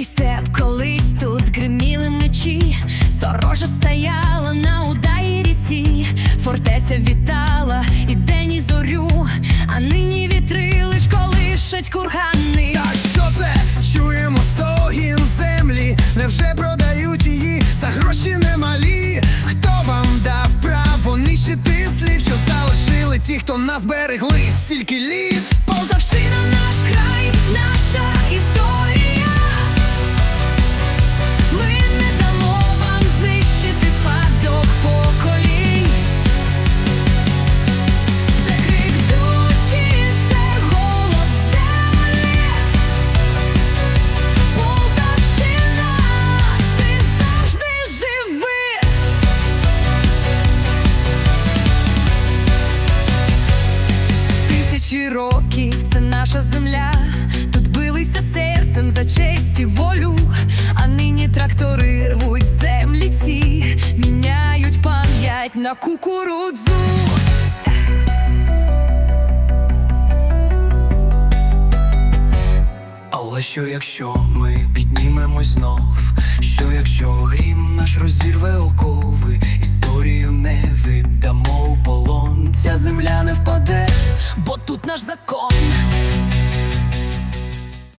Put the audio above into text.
тихий степ, колись тут гриміли мечі, сторожа стояла на удаї ріці, фортеця вітала і день і зорю, а нині вітри лиш колишать кургани. Та що це чуємо стогін землі, невже продають її за гроші немалі? Хто вам дав право нищити слів, що залишили ті, хто нас берегли стільки літ? Тисячі років це наша земля. Тут билися серцем за честь і волю. А нині трактори рвуть землі ці, міняють пам'ять на кукурудзу. Але що якщо ми піднімемось знов? Що якщо грім наш розірве окови, ця земля не впаде, Бо тут наш закон,